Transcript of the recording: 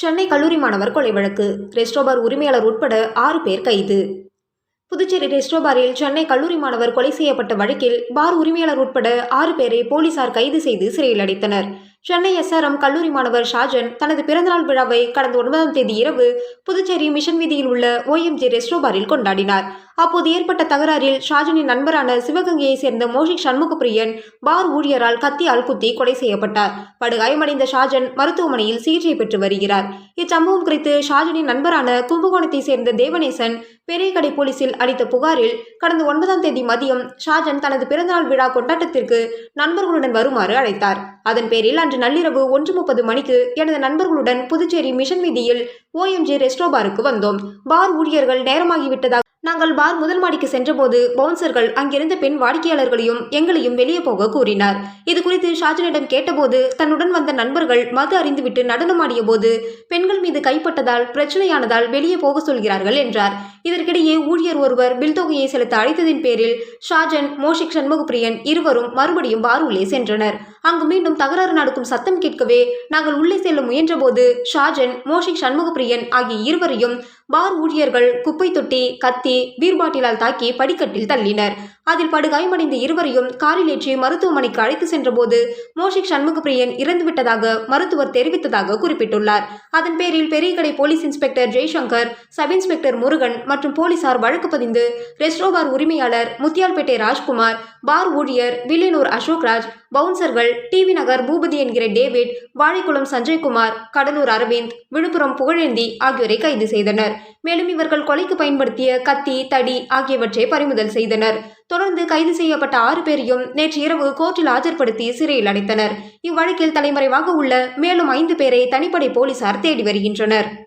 சென்னை கல்லூரி மாணவர் கொலை வழக்கு. ரெஸ்டோபார் உரிமையாளர் உட்பட ஆறு பேர் கைது. புதுச்சேரி ரெஸ்டோபாரில் சென்னை கல்லூரி மாணவர் கொலை செய்யப்பட்ட வழக்கில் பார் உரிமையாளர் உட்பட ஆறு பேரை போலீசார் கைது செய்து சிறையில் அடைத்தனர். சென்னை எஸ்ஆர்எம் கல்லூரி மாணவர் ஷாஜன் தனது பிறந்தநாள் விழாவை கடந்த ஒன்பதாம் தேதி இரவு புதுச்சேரி மிஷன் வீதியில் உள்ள ஓஎம்ஜி ரெஸ்டோபாரில் கொண்டாடினார். அப்போது ஏற்பட்ட தகராறில் ஷாஜனின் நண்பரான சிவகங்கையைச் சேர்ந்த மோஷிக் சண்முகப்பிரியன் பார் ஊழியரால் கத்தியால் குத்தி கொலை செய்யப்பட்டார். படுகாயமடைந்த ஷாஜன் மருத்துவமனையில் சிகிச்சை பெற்று வருகிறார். இச்சம்பவம் குறித்து ஷாஜனின் நண்பரான கும்பகோணத்தை சேர்ந்த தேவநேசன் பெரியகடை போலீசில் அளித்த புகாரில் கடந்த ஒன்பதாம் தேதி மதியம் ஷாஜன் தனது பிறந்தநாள் விழா கொண்டாட்டத்திற்கு நண்பர்களுடன் வருமாறு அழைத்தார். அதன் பேரில் அன்று நள்ளிரவு ஒன்று முப்பது மணிக்கு எனது நண்பர்களுடன் புதுச்சேரி மிஷன் வீதியில் ஓஎம்ஜி ரெஸ்டோ பாருக்கு வந்தோம். பார் ஊழியர்கள் நேரமாகிவிட்டதாக நாங்கள் பார் முதல் மாடிக்கு சென்றபோது பவுன்சர்கள் அங்கிருந்த பெண் வாடிக்கையாளர்களையும் எங்களையும் வெளியே போக கூறினார். இது குறித்து ஷாஜனிடம் கேட்டபோது தன்னுடன் வந்த நண்பர்கள் மது அறிந்துவிட்டு நடனமாடிய போது பெண்கள் மீது கைப்பட்டதால் பிரச்சனையானதால் வெளியே போக சொல்கிறார்கள் என்றார். இதற்கிடையே ஊழியர் ஒருவர் பில் தொகையை செலுத்த அழைத்ததின் பேரில் ஷாஜன் மோஷிக் சண்முகப்பிரியன் இருவரும் மறுபடியும் பார் உள்ளே சென்றனர். அங்கு மீண்டும் தகராறு நடக்கும் சத்தம் கேட்கவே நாங்கள் உள்ளே செல்ல முயன்றபோது ஷாஜன் மோஷிக் சண்முகப்பிரியன் ஆகிய இருவரையும் பார் ஊழியர்கள் குப்பை தொட்டி கத்தி பீர் பாட்டிலால் தாக்கி படிக்கட்டில் தள்ளினர். அதில் படுகாயமடைந்த இருவரையும் காரில் ஏற்றி மருத்துவமனைக்கு அழைத்து சென்றபோது மோஷிக் சண்முகப்பிரியன் இறந்துவிட்டதாக மருத்துவர் தெரிவித்ததாக குறிப்பிட்டுள்ளார். அதன் பேரில் Periyakadai police inspector Jaishankar sub inspector Murugan மற்றும் போலீசார் வழக்கு பதிந்து ரெஸ்டோபார் உரிமையாளர் முத்தியால்பேட்டை ராஜ்குமார் பார் ஊழியர் வில்லியனூர் அசோக்ராஜ் பவுன்சர்கள் டிவி நகர் பூபதி என்கிற டேவிட் வாழைக்குளம் சஞ்சய்குமார் கடலூர் அரவிந்த் விழுப்புரம் புகழேந்தி ஆகியோரை கைது செய்தனர். மேலும் இவர்கள் கொலைக்கு பயன்படுத்திய கத்தி தடி ஆகியவற்றை பறிமுதல் செய்தனர். தொடர்ந்து கைது செய்யப்பட்ட ஆறு பேரையும் நேற்று இரவு கோர்ட்டில் ஆஜர்படுத்தி சிறையில் அடைத்தனர். இவ்வழக்கில் தலைமறைவாக உள்ள மேலும் ஐந்து பேரை தனிப்படை போலீசார் தேடி வருகின்றனர்.